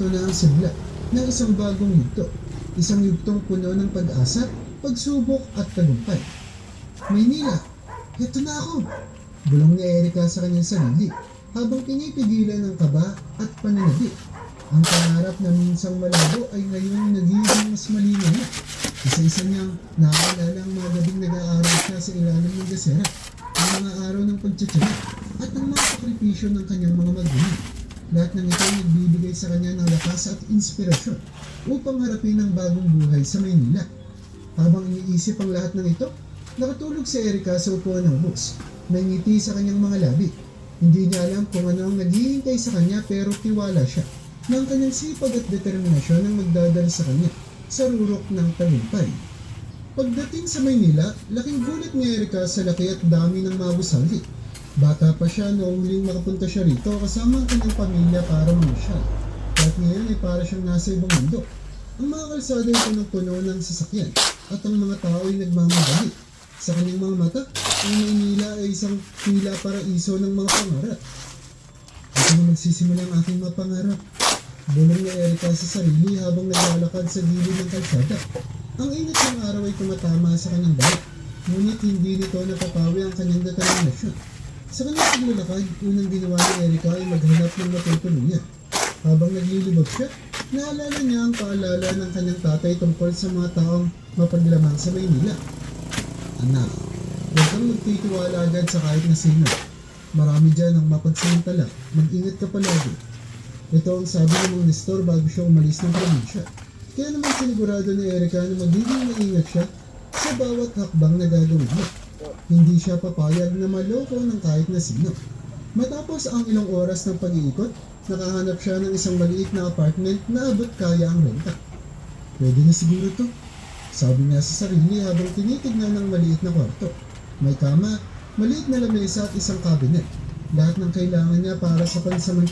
ito na ang ng isang bagong yugto. Isang yugtong puno ng pag-asa, pagsubok at tagumpay. Maynila, ito na ako! Bulong ni Erika sa kanyang sarili habang pinipigilan ng kaba at pananabik. Ang pangarap na minsang malabo ay ngayon nagiging mas malinaw na. Isa-isa niyang naaalala ang mga gabing nag-aaral siya sa ilalim ng gasera, ang mga araw ng pagtsatsaga at ang mga sakripisyo ng kanyang mga magulang. Lahat ng ito ay nagbibigay sa kanya ng lakas at inspirasyon upang harapin ang bagong buhay sa Maynila. Habang iniisip ang lahat ng ito, nakatulog si Erika sa upuan ng bus. May ngiti sa kanyang mga labi. Hindi niya alam kung ano ang naghihintay sa kanya pero tiwala siya ang kanyang sipag at determinasyon ang magdadala sa kanya sa rurok ng tagumpay. Pagdating sa Maynila, laking gulat ni Erika sa laki at dami ng mabusali. Bata pa siya noong huling makapunta siya rito kasama ang kanyang pamilya para mamasyal. At ngayon ay para siyang nasa ibang mundo. Ang mga kalsada ay punong-puno ng sasakyan at ang mga tao ay nagmamadali. Sa kanyang mga mata, ang Maynila ay isang tila paraiso ng mga pangarap. Ito na magsisimula ang aking mga pangarap. Bulong ni Erika sa sarili habang naglalakad sa gilid ng kalsada. Ang init ng araw ay tumatama sa kanyang balat, ngunit hindi nito napapawi ang kanyang determinasyon. Sa kanyang paglalakad, unang ginawa ni Erika ay maghanap ng matutuluyan. Habang naglilibot siya, naalala niya ang paalala ng kanyang tatay tungkol sa mga taong mapaglamang sa Maynila. Anak, huwag kang magtitiwala agad sa kahit na sino. Marami dyan ang mapagsamantala. Mag-ingat ka palagi. Ito ang sabi ng mga Nestor bago siya umalis ng probinsya. Kaya naman sinigurado ni Erika na magiging maingat siya sa bawat hakbang na gagawin niya. Hindi siya papayag na maloko ng kahit na sino. Matapos ang ilang oras ng pag-iikot, nakahanap siya ng isang maliit na apartment na abot kaya ang renta. Pwede na siguro to. Sabi niya sa sarili habang tinitignan ng maliit na kwarto. May kama, maliit na lamesa at isang cabinet. Lahat ng kailangan niya para sa pansamantala